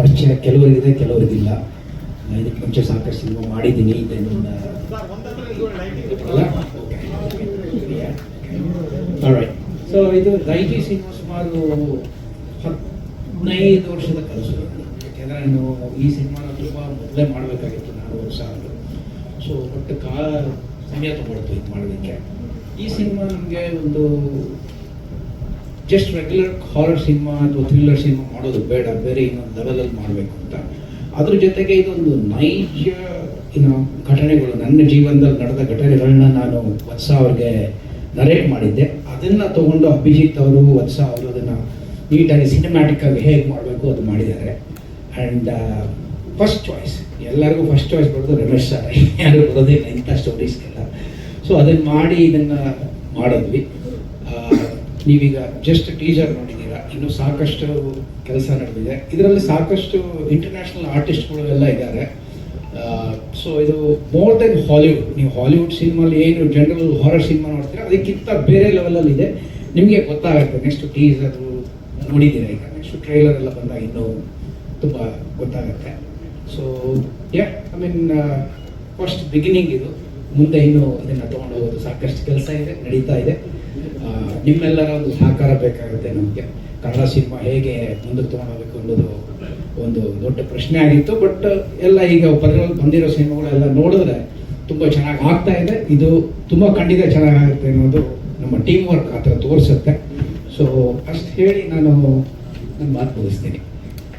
ಪರಿಚಯ ಕೆಲವರಿಗಿದೆ ಕೆಲವರಿಗಿಲ್ಲ ಇದಕ್ಕೆ ಮುಂಚೆ ಸಾಕಷ್ಟು ಸಿನಿಮಾ ಮಾಡಿದ್ದೀನಿ ಸೊ ಇದು ನೈಟಿ ಸಿನಿಮಾ ಸುಮಾರು ಹದಿನೈದು ವರ್ಷದ ಕನಸು. ಯಾಕೆಂದರೆ ನಾನು ಈ ಸಿನಿಮಾನ ತುಂಬ ಮೊದಲೇ ಮಾಡಬೇಕಾಗಿತ್ತು ನಾನು ವರ್ಷ ಆದರೂ. ಸೊ ಒಟ್ಟು ಕಾ ಸಮಯ ತೊಗೊಳ್ತು ಇದು ಮಾಡೋದಕ್ಕೆ ಈ ಸಿನಿಮಾ ನಮಗೆ ಒಂದು ಜಸ್ಟ್ ರೆಗ್ಯುಲರ್ ಹಾರರ್ ಸಿನಿಮಾ ಅಥವಾ ಥ್ರಿಲ್ಲರ್ ಸಿನಿಮಾ ಮಾಡೋದು ಬೇಡ, ಬೇರೆ ಇನ್ನೊಂದು ಲೆವೆಲಲ್ಲಿ ಮಾಡಬೇಕು ಅಂತ. ಅದ್ರ ಜೊತೆಗೆ ಇದೊಂದು ನೈಜ ಏನು ಘಟನೆಗಳು, ನನ್ನ ಜೀವನದಲ್ಲಿ ನಡೆದ ಘಟನೆಗಳನ್ನ ನಾನು ವತ್ಸ ಅವ್ರಿಗೆ ನರೇಟ್ ಮಾಡಿದ್ದೆ. ಅದನ್ನು ತೊಗೊಂಡು ಅಭಿಜಿತ್ ಅವರು, ವತ್ಸ ಅವರು ಅದನ್ನು ನೀಟಾಗಿ ಸಿನಿಮ್ಯಾಟಿಕ್ ಆಗಿ ಹೇಗೆ ಮಾಡಬೇಕು ಅದು ಮಾಡಿದ್ದಾರೆ. ಆ್ಯಂಡ್ ಫಸ್ಟ್ ಚಾಯ್ಸ್ ಎಲ್ಲರಿಗೂ ಫಸ್ಟ್ ಚಾಯ್ಸ್ ಬರೋದು ರಮೇಶ್ ಸರ್ ಯಾರು ಬರೋದಿಲ್ಲ ಇಂಥ ಸ್ಟೋರೀಸ್ಗೆಲ್ಲ ಸೊ ಅದನ್ನು ಮಾಡಿ ಇದನ್ನು ಮಾಡಿದ್ವಿ. ನೀವೀಗ ಜಸ್ಟ್ ಟೀಸರ್ ನೋಡಿದ್ದೀರಾ ಇನ್ನು ಸಾಕಷ್ಟು ಕೆಲಸ ನಡೆದಿದೆ. ಇದರಲ್ಲಿ ಸಾಕಷ್ಟು ಇಂಟರ್ನ್ಯಾಷನಲ್ ಆರ್ಟಿಸ್ಟ್ಗಳು ಎಲ್ಲ ಇದ್ದಾರೆ. ಸೊ ಇದು ಮೋರ್ ದೆನ್ ಹಾಲಿವುಡ್ ನೀವು ಹಾಲಿವುಡ್ ಸಿನಿಮಾಲಿ ಏನು ಜನರಲ್ ಹಾರರ್ ಸಿನಿಮಾ ನೋಡ್ತೀರಾ, ಅದಕ್ಕಿಂತ ಬೇರೆ ಲೆವೆಲಲ್ಲಿ ಇದೆ. ನಿಮಗೆ ಗೊತ್ತಾಗುತ್ತೆ ನೆಕ್ಸ್ಟ್ ಟೀಸರ್ ನೋಡಿದ್ದೀರಾ ಈಗ. ನೆಕ್ಸ್ಟ್ ಟ್ರೈಲರ್ ಎಲ್ಲ ಬಂದಾಗ ಇನ್ನೂ ತುಂಬ ಗೊತ್ತಾಗುತ್ತೆ. So ya I mean first beginning ಇದು. ಮುಂದೆ ಇನ್ನು ಇದನ್ನು ತೊಗೊಂಡು ಹೋಗೋದು ಸಾಕಷ್ಟು ಕೆಲಸ ಇದೆ, ನಡೀತಾ ಇದೆ. ನಿಮ್ಮೆಲ್ಲರ ಒಂದು ಸಹಕಾರ ಬೇಕಾಗುತ್ತೆ ನಮಗೆ. ಕನ್ನಡ ಸಿನಿಮಾ ಹೇಗೆ ಮುಂದೆ ತೊಗೊಂಡೋಗ್ಬೇಕು ಅನ್ನೋದು ಒಂದು ದೊಡ್ಡ ಪ್ರಶ್ನೆ ಆಗಿತ್ತು. ಬಟ್ ಎಲ್ಲ ಈಗ ಪದಗಳಲ್ಲಿ ಬಂದಿರೋ ಸಿನಿಮಾಗಳೆಲ್ಲ ನೋಡಿದ್ರೆ ತುಂಬ ಚೆನ್ನಾಗಿ ಆಗ್ತಾ ಇದೆ. ಇದು ತುಂಬ ಖಂಡಿತ ಚೆನ್ನಾಗಾಗುತ್ತೆ ಅನ್ನೋದು ನಮ್ಮ ಟೀಮ್ ವರ್ಕ್ ಆ ಥರ ತೋರಿಸುತ್ತೆ. ಸೊ ಅಷ್ಟು ಹೇಳಿ ನಾನು ನನ್ನ ಮಾತು ಮುಗಿಸ್ತೀನಿ.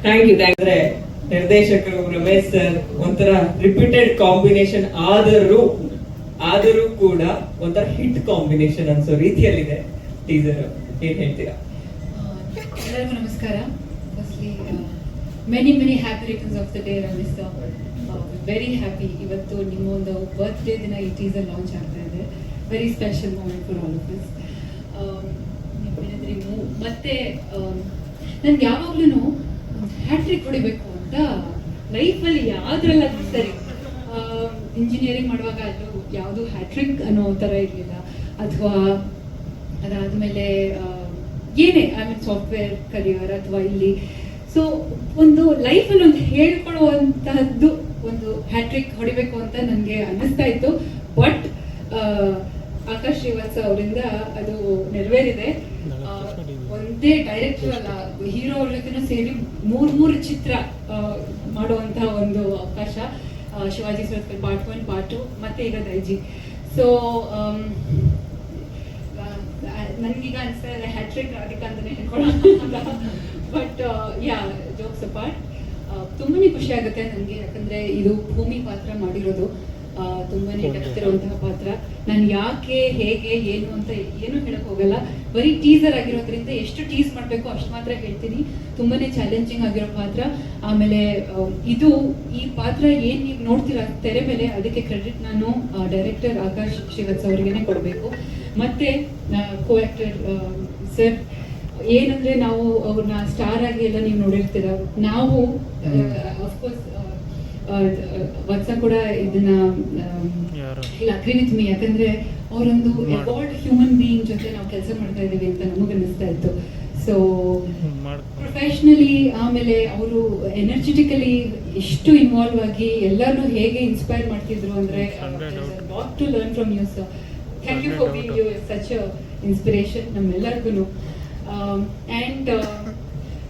ಥ್ಯಾಂಕ್ ಯು ಅಂದ್ರೆ ನಿರ್ದೇಶಕರು ರಮೇಶ್ ಸರ್ ಒಂಥರ ರಿಪೀಟೆಡ್ ಕಾಂಬಿನೇಷನ್ ಆದರೂ ಆದರೂ ಕೂಡ ಒಂಥರ ಹಿಟ್ ಕಾಂಬಿನೇಷನ್ ಅನ್ಸೋ ರೀತಿಯಲ್ಲಿದೆ. ಟೀಸರ್ ಏನ್ ಹೇಳ್ತೀರಾ ಎಲ್ಲರಿಗೂ ನಮಸ್ಕಾರ. Firstly many many happy returns of the day Ramesh very happy ಇವತ್ತು ನಿಮ್ಮ ಒಂದು ಬರ್ತ್ಡೇ ದಿನ ಈ ಟೀಸರ್ ಲಾಂಚ್ ಆಗ್ತಾ ಇದೆ. Very special moment for all of us ಏನಂದ್ರೆ ಮತ್ತೆ ನನ್ಗೆ ಯಾವಾಗ್ಲೂ ಹ್ಯಾಟ್ರಿಕ್ ಹೊಡಿಬೇಕು ಅಂತ ಲೈಫಲ್ಲಿ ಯಾವ್ದ್ರಲ್ಲ ಸರಿ. ಇಂಜಿನಿಯರಿಂಗ್ ಮಾಡುವಾಗ ಅದು ಯಾವುದು ಹ್ಯಾಟ್ರಿಕ್ ಅನ್ನೋ ಥರ ಇರಲಿಲ್ಲ. ಅಥವಾ ಅದಾದಮೇಲೆ ಏನೇ ಐ ಮೀನ್ ಸಾಫ್ಟ್ವೇರ್ ಕಲಿಯೋರ್ ಅಥವಾ ಇಲ್ಲಿ. ಸೊ ಒಂದು ಲೈಫಲ್ಲಿ ಒಂದು ಹೇಳ್ಕೊಳ್ಳುವಂತಹದ್ದು ಒಂದು ಹ್ಯಾಟ್ರಿಕ್ ಹೊಡಿಬೇಕು ಅಂತ ನನಗೆ ಅನ್ನಿಸ್ತಾ ಇತ್ತು. ಬಟ್ ಆಕಾಶ್ ಶ್ರೀವಾತ್ಸ ಅವರಿಂದ ಅದು ನೆರವೇರಿದೆ. ಒಂದೇ ಡೈರೆಕ್ಟರ್ ಅಲ್ಲ ಹೀರೋ ಅವ್ರ ಜೊತೆ ಸೇರಿ ಮೂರ್ ಮೂರು ಚಿತ್ರ ಮಾಡುವಂತಹ ಒಂದು ಅವಕಾಶ. Shivaji Surathkal part one part two ಮತ್ತೆ ಈಗ ದೈಜಿ ಸೊ ನನಗೀಗ ಅನಿಸ್ತಾ ಇದೆ ಹ್ಯಾಟ್ರಿಕ್ ರಾಧಿಕಾ ಅಂತಾನೆ ಹೇಳ್ಕೊಳ್ಳೋಣ ಬಟ್ ಯಾ ಜೋಕ್ಸ್ ಅಪಾರ್ಟ್ ತುಂಬಾನೇ ಖುಷಿ ಆಗುತ್ತೆ ನನಗೆ. ಯಾಕಂದ್ರೆ ಇದು ಭೂಮಿ ಪಾತ್ರ ಮಾಡಿರೋದು. ತುಂಬಾನೇ ಡೆಪ್ತ್ ಇರುವಂತಹ ಪಾತ್ರ. ನಾನು ಯಾಕೆ ಹೇಗೆ ಏನು ಅಂತ ಏನು ಹೇಳಕ್ ಹೋಗಲ್ಲ. ಬರೀ ಟೀಸರ್ ಆಗಿರೋದ್ರಿಂದ ಎಷ್ಟು ಟೀಸ್ ಮಾಡಬೇಕು ಅಷ್ಟು ಮಾತ್ರ ಹೇಳ್ತೀನಿ. ತುಂಬಾನೇ ಚಾಲೆಂಜಿಂಗ್ ಆಗಿರೋ ಪಾತ್ರ. ಆಮೇಲೆ ಇದು ಈ ಪಾತ್ರ ಏನ್ ನೀವು ನೋಡ್ತೀರಾ? ತೆರೆ ಮೇಲೆ. ಅದಕ್ಕೆ ಕ್ರೆಡಿಟ್ ನಾನು ಡೈರೆಕ್ಟರ್ ಆಕಾಶ್ ಶ್ರೀವತ್ಸ ಅವರಿಗೆ ಕೊಡಬೇಕು. ಮತ್ತೆ ಕೋ ಆಕ್ಟರ್ ಸರ್ ಏನಂದ್ರೆ ನಾವು ಅವ್ರನ್ನ ಸ್ಟಾರ್ ಆಗಿ ಎಲ್ಲ ನೀವು ನೋಡಿರ್ತೀರ. ನಾವು ಅಫ್ಕೋರ್ಸ್ ವತ್ಸ ಕೂಡ ಇದನ್ನ ಇಲ್ಲ ಅಗ್ರಿ ವಿತ್ ಮೀ ಯಾಕಂದ್ರೆ ಅವರೊಂದು ಎವಾರ್ಡ್ ಹ್ಯೂಮನ್ ಬೀಯಿಂಗ್ ಜೊತೆ ನಾವು ಕೆಲಸ ಮಾಡ್ತಾ ಇದೀವಿ ಅಂತ ನಮಗೆ ಅನಿಸ್ತಾ ಇತ್ತು. ಸೊ ಪ್ರೊಫೆಷ್ನಲಿ ಆಮೇಲೆ ಅವರು ಎನರ್ಜೆಟಿಕಲಿ ಎಷ್ಟು ಇನ್ವಾಲ್ವ್ ಆಗಿ ಎಲ್ಲರನ್ನೂ ಹೇಗೆ ಇನ್ಸ್ಪೈರ್ ಮಾಡ್ತಿದ್ರು ಅಂದ್ರೆ lot to learn from you sir thank you for being you such inspiration ನಮ್ಮೆಲ್ಲರಿಗೂ and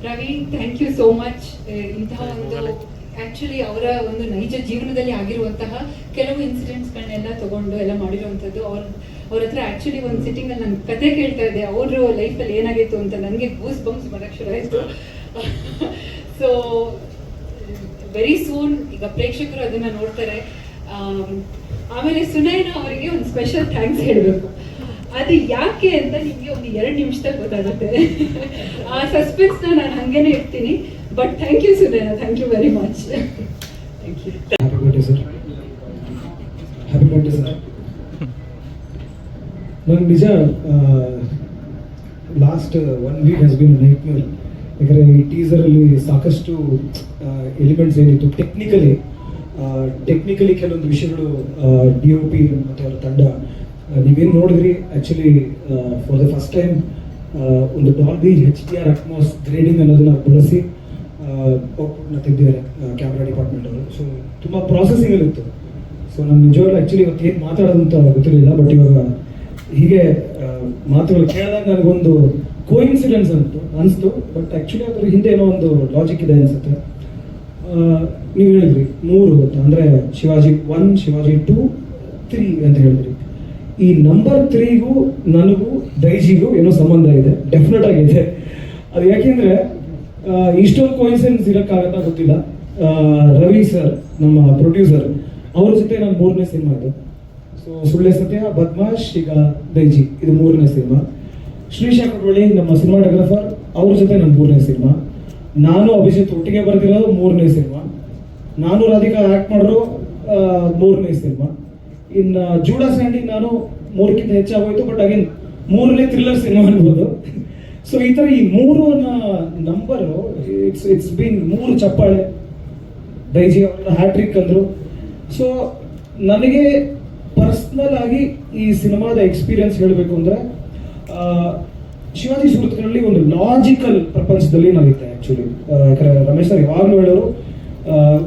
Ravi thank you so much ಇಂತಹ ಒಂದು ಆಕ್ಚುಲಿ ಅವರ ಒಂದು ನೈಜ ಜೀವನದಲ್ಲಿ ಆಗಿರುವಂತಹ ಕೆಲವು ಇನ್ಸಿಡೆಂಟ್ಸ್ಗಳನ್ನೆಲ್ಲ ತಗೊಂಡು ಎಲ್ಲ ಮಾಡಿರುವಂಥದ್ದು. ಅವ್ರ ಅವ್ರ ಹತ್ರ ಆ್ಯಕ್ಚುಲಿ ಒಂದು ಸಿಟ್ಟಿಂಗಲ್ಲಿ ನಾನು ಕತೆ ಕೇಳ್ತಾ ಇದ್ದೆ. ಅವರು ಲೈಫಲ್ಲಿ ಏನಾಗಿತ್ತು ಅಂತ ನನಗೆ ಗೂಸ್ ಬಂಪ್ಸ್ ಬರಕ್ ಶುರು ಆಯಿತು. ಸೊ ವೆರಿ ಸೂನ್ ಈಗ ಪ್ರೇಕ್ಷಕರು ಅದನ್ನು ನೋಡ್ತಾರೆ. ಆಮ್, ಆಮೇಲೆ ಸುನೈನ ಅವರಿಗೆ ಒಂದು ಸ್ಪೆಷಲ್ ಥ್ಯಾಂಕ್ಸ್ ಹೇಳಬೇಕು. ಅದು ಯಾಕೆ ಅಂತ ನಿಮಗೆ ಒಂದು ಎರಡು ನಿಮಿಷದಲ್ಲಿ ಗೊತ್ತಾಗುತ್ತೆ. ಆ ಸಸ್ಪೆನ್ಸ್ನ ನಾನು ಹಂಗೇನೆ ಇರ್ತೀನಿ. But thank you Sunaina. Thank you very much thank you happy birthday sir happy birthday sir ನಿಜ last one week has been nightmare ಯಾಕಂದರೆ ಈ ಟೀಸರಲ್ಲಿ ಸಾಕಷ್ಟು ಎಲಿಮೆಂಟ್ಸ್ ಏನಿತ್ತು. ಟೆಕ್ನಿಕಲಿ ಟೆಕ್ನಿಕಲಿ ಕೆಲವೊಂದು ವಿಷಯಗಳು ಡಿ ಒ ಪಿ ಮತ್ತು ಅವರ ತಂಡ ನೀವೇನು ನೋಡಿದ್ರಿ? Actually for the first time ಒಂದು Dolby H D R Atmos grading ಅನ್ನೋದನ್ನ ಬಳಸಿ ಔಟ್ಪುಟ್ನ ತೆಗೆದಿದ್ದಾರೆ ಕ್ಯಾಮ್ರಾ ಡಿಪಾರ್ಟ್ಮೆಂಟ್ ಅವರು. ಸೊ ತುಂಬ ಪ್ರಾಸೆಸಿಂಗ್ ಇತ್ತು. ಸೊ ನಾನು ನಿಜವಾಗ್ಲೂ ಆ್ಯಕ್ಚುಲಿ ಇವತ್ತು ಏನು ಮಾತಾಡೋದಂತ ಗೊತ್ತಿರಲಿಲ್ಲ ಬಟ್ ಇವಾಗ ಹೀಗೆ ಮಾತುಗಳು ಕೇಳಿದಾಗ ನನಗೊಂದು ಕೋಇನ್ಸಿಡೆನ್ಸ್ ಅಂತ ಅನಿಸ್ತು ಬಟ್ ಆ್ಯಕ್ಚುಲಿ ಅದ್ರ ಹಿಂದೆ ಏನೋ ಒಂದು ಲಾಜಿಕ್ ಇದೆ ಅನಿಸುತ್ತೆ. ನೀವು ಹೇಳಿದ್ರಿ, ಮೂರು ಗೊತ್ತು? ಅಂದರೆ Shivaji one Shivaji two three ಅಂತ ಹೇಳಿದ್ರಿ. ಈ ನಂಬರ್ ತ್ರೀಗೂ ನನಗೂ ದೈಜಿಗೂ ಏನೋ ಸಂಬಂಧ ಇದೆ ಡೆಫಿನೆಟ್ ಆಗಿದೆ ಅದು ಯಾಕೆಂದ್ರೆ ಇಷ್ಟೊಂದು ಕೋಯಿನ್ಸಿಡೆನ್ಸ್ ಇರೋಕ್ಕಾಗತ್ತಾ ಗೊತ್ತಿಲ್ಲ. ರವಿ ಸರ್ ನಮ್ಮ ಪ್ರೊಡ್ಯೂಸರ್ ಅವ್ರ ಜೊತೆ ನಾನು ಮೂರನೇ ಸಿನಿಮಾ ಇದು ಸೊ ಸುಳ್ಳೆ ಸತ್ಯ, ಬದ್ಮಾಶ್, ಈಗ ದೈಜಿ, ಇದು ಮೂರನೇ ಸಿನಿಮಾ ಶ್ರೀಶಾ ಬಳಿ ನಮ್ಮ ಸಿನಿಮಾಟೋಗ್ರಾಫರ್ ಅವ್ರ ಜೊತೆ ನನ್ನ ಮೂರನೇ ಸಿನಿಮಾ ನಾನು ಅಭಿಜಿತ್ ಒಟ್ಟಿಗೆ ಬರೆದಿರೋದು ಮೂರನೇ ಸಿನಿಮಾ. ನಾನು ರಾಧಿಕಾ ಆ್ಯಕ್ಟ್ ಮಾಡಿರೋ ಮೂರನೇ ಸಿನಿಮಾ. ಇನ್ನು, ಜೂಡಾ ಸ್ಯಾಂಡಿಂಗ್ ನಾನು ಮೂರಕ್ಕಿಂತ ಹೆಚ್ಚಾಗೋಯ್ತು ಬಟ್ ಅಗೇನ್ ಮೂರನೇ ಥ್ರಿಲ್ಲರ್ ಸಿನಿಮಾ ಅನ್ಬೋದು. ಸೊ ಈ ಥರ ಈ ಮೂರು ನಂಬರು ಇಟ್ಸ್ ಇಟ್ಸ್ ಬೀನ್ ಮೂರು ಚಪ್ಪಾಳೆ. ಡೈಜಿ ಅವರ ಹ್ಯಾಟ್ರಿಕ್ ಅಂದರು. ಸೊ ನನಗೆ ಪರ್ಸ್ನಲ್ ಆಗಿ ಈ ಸಿನಿಮಾದ ಎಕ್ಸ್ಪೀರಿಯನ್ಸ್ ಹೇಳಬೇಕು ಅಂದರೆ ಶಿವಾಜಿ ಸೂರತ್ಗಳಲ್ಲಿ ಒಂದು ಲಾಜಿಕಲ್ ಪ್ರಪಂಚದಲ್ಲಿ ನಾವಿದ್ದೆ ಆಕ್ಚುಲಿ ಯಾಕಂದ್ರೆ ರಮೇಶ್ ಸರ್ ಯಾವಾಗಲೂ ಹೇಳೋರು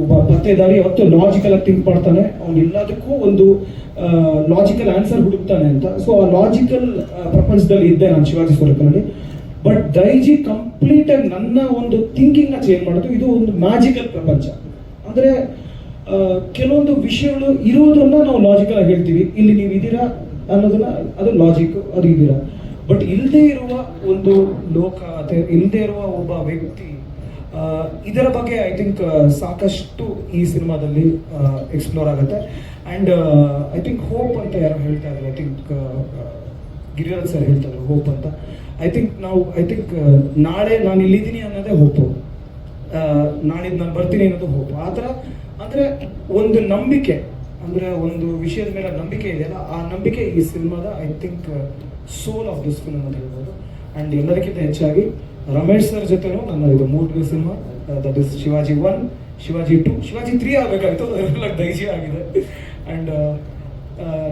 ಒಬ್ಬ ಪತ್ತೆದಾರಿ ಯಾವತ್ತು ಲಾಜಿಕಲ್ ಆಗಿ ಥಿಂಕ್ ಮಾಡ್ತಾನೆ. ಅವ್ನು ಎಲ್ಲದಕ್ಕೂ ಒಂದು ಲಾಜಿಕಲ್ ಆನ್ಸರ್ ಹುಡುಕ್ತಾನೆ ಅಂತ. ಸೊ ಆ ಲಾಜಿಕಲ್ ಪ್ರಪಂಚದಲ್ಲಿ ಇದ್ದೆ ನಾನು ಶಿವಾಜಿ ಸೂರತ್ನಲ್ಲಿ. ಬಟ್ ದೈಜಿ ಕಂಪ್ಲೀಟ್ ಆಗಿ ನನ್ನ ಒಂದು ಥಿಂಕಿಂಗ್ನ ಚೇಂಜ್ ಮಾಡೋದು ಇದು ಒಂದು ಮ್ಯಾಜಿಕಲ್ ಪ್ರಪಂಚ. ಅಂದ್ರೆ ಕೆಲವೊಂದು ವಿಷಯಗಳು ಇರೋದನ್ನ ನಾವು ಲಾಜಿಕಲ್ ಆಗಿ ಹೇಳ್ತೀವಿ. ಇಲ್ಲಿ ನೀವು ಇದೀರಾ ಅನ್ನೋದನ್ನ ಅದು ಲಾಜಿಕ್ ಅದು ಇದೀರಾ ಬಟ್ ಇಲ್ಲದೆ ಇರುವ ಒಂದು ಲೋಕ ಅಥವಾ ಇಲ್ಲದೆ ಇರುವ ಒಬ್ಬ ವ್ಯಕ್ತಿ ಇದರ ಬಗ್ಗೆ ಐ ಥಿಂಕ್ ಸಾಕಷ್ಟು ಈ ಸಿನಿಮಾದಲ್ಲಿ ಎಕ್ಸ್ಪ್ಲೋರ್ ಆಗುತ್ತೆ. ಆ್ಯಂಡ್ ಐ ಥಿಂಕ್ ಹೋಪ್ ಅಂತ ಯಾರು ಹೇಳ್ತಾ ಇದ್ರು. ಐ ಥಿಂಕ್ ಗಿರಿರಾಜ್ ಸರ್ ಹೇಳ್ತಾ ಇದ್ರು ಹೋಪ್ ಅಂತ. ಐ ಥಿಂಕ್ ನಾವು ಐ ಥಿಂಕ್ ನಾಳೆ ನಾನು ಇಲ್ಲಿದ್ದೀನಿ ಅನ್ನೋದೇ ಹೋಪು ನಾಳಿದ್ದು ನಾನು ಬರ್ತೀನಿ ಅನ್ನೋದು ಹೋಪ್ ಆ ಥರ, ಅಂದರೆ ಒಂದು ನಂಬಿಕೆ. ಅಂದರೆ ಒಂದು ವಿಷಯದ ಮೇಲೆ ನಂಬಿಕೆ ಇದೆಯಲ್ಲ ಆ ನಂಬಿಕೆ ಈ ಸಿನಿಮಾದ I think soul of this film ಅಂತ ಹೇಳ್ಬೋದು. ಆ್ಯಂಡ್ ಎಲ್ಲದಕ್ಕಿಂತ ಹೆಚ್ಚಾಗಿ ರಮೇಶ್ ಸರ್ ಜೊತೆನೂ ನನ್ನ ಇದು ಮೂರನೇ cinema that is Shivaji one Shivaji two Shivaji three ಆಗಬೇಕಾಗಿತ್ತು ಅದೆಲ್ಲ ದೈಜಿ ಆಗಿದೆ. ಆ್ಯಂಡ್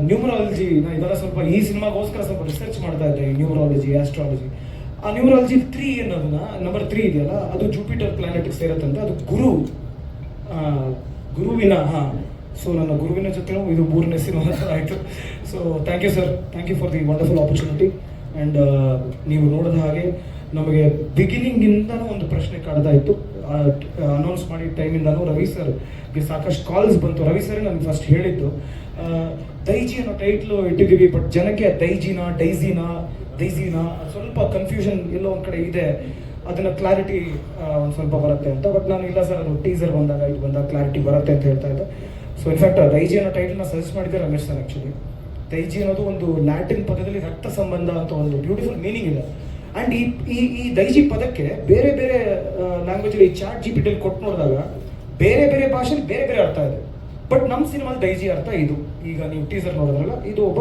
ನ್ಯೂಮರಾಲಜಿ ನಾನು ಇದೆಲ್ಲ ಸ್ವಲ್ಪ ಈ ಸಿನಿಮಾಗೋಸ್ಕರ ಸ್ವಲ್ಪ ರಿಸರ್ಚ್ ಮಾಡ್ತಾ ಇದ್ದೆ ನ್ಯೂಮರಾಲಜಿ ಆಸ್ಟ್ರಾಲಜಿ ಆ ನ್ಯೂಮರಾಲಜಿ ತ್ರೀ ಅನ್ನೋದನ್ನ ನಂಬರ್ ತ್ರೀ ಇದೆಯಲ್ಲ, ಅದು ಜೂಪಿಟರ್ ಪ್ಲಾನೆಟ್ಗೆ ಸೇರುತ್ತಂತೆ ಅದು ಗುರು ಗುರುವಿನ, ಹಾಂ ಸೊ ನನ್ನ ಗುರುವಿನ ಜೊತೆ ಇದು ಮೂರನೇ ಸಿನಿಮಾ ಆಯಿತು. So thank you sir thank you for the wonderful opportunity and ನೀವು ನೋಡಿದ ಹಾಗೆ ನಮಗೆ ಬಿಗಿನಿಂಗಿಂದನೂ ಒಂದು ಪ್ರಶ್ನೆ ಕಾಡ್ತಾ ಇತ್ತು. ಅನೌನ್ಸ್ ಮಾಡಿದ ಟೈಮಿಂದನೂ ರವಿ ಸರ್ಗೆ ಸಾಕಷ್ಟು ಕಾಲ್ಸ್ ಬಂತು. ರವಿ ಸರ್ ನನಗೆ ಫಸ್ಟ್ ಹೇಳಿದ್ದು ದೈಜಿ ಅನ್ನೋ ಟೈಟ್ಲು ಇಟ್ಟಿದ್ದೀವಿ ಬಟ್ ಜನಕ್ಕೆ ದೈಜಿನ ಡೈಜಿನ ದೈಜಿನ ಸ್ವಲ್ಪ ಕನ್ಫ್ಯೂಷನ್ ಎಲ್ಲೋ ಒಂದು ಕಡೆ ಇದೆ. ಅದನ್ನ ಕ್ಲಾರಿಟಿ ಒಂದು ಸ್ವಲ್ಪ ಬರುತ್ತೆ ಅಂತ. ಬಟ್ ನಾನು ಇಲ್ಲ ಸರ್ ಅದು ಟೀಸರ್ ಬಂದಾಗ, ಇದು ಬಂದಾಗ ಕ್ಲಾರಿಟಿ ಬರುತ್ತೆ ಅಂತ ಹೇಳ್ತಾ ಇದ್ದೆ. ಸೊ ಇನ್ಫ್ಯಾಕ್ಟ್ ದೈಜಿ ಅನ್ನೋ ಟೈಟಲ್ನ ಸಜೆಸ್ಟ್ ಮಾಡಿದ್ದೆ ರಮೇಶ್ ಸರ್ ಆ್ಯಕ್ಚುಲಿ ದೈಜಿ ಅನ್ನೋದು ಒಂದು ಲ್ಯಾಟಿನ್ ಪದದಲ್ಲಿ ರಕ್ತ ಸಂಬಂಧ ಅಂತ ಒಂದು ಬ್ಯೂಟಿಫುಲ್ ಮೀನಿಂಗ್ ಇದೆ. ಆ್ಯಂಡ್ ಈ ಈ ಈ ದೈಜಿ ಪದಕ್ಕೆ ಬೇರೆ ಬೇರೆ ಲ್ಯಾಂಗ್ವೇಜಲ್ಲಿ ಚಾಟ್ ಜಿ ಪಿ ಟಿಲಿ ಕೊಟ್ಟು ನೋಡಿದಾಗ ಬೇರೆ ಬೇರೆ ಭಾಷೆಲಿ ಬೇರೆ ಬೇರೆ ಅರ್ಥ ಇದೆ. ಬಟ್ ನಮ್ಮ ಸಿನಿಮಾದ ದೈಜಿ ಅರ್ಥ ಇದು. ಈಗ ನೀವು ಟೀಸರ್ ನೋಡಿದ್ರಲ್ಲ, ಇದು ಒಬ್ಬ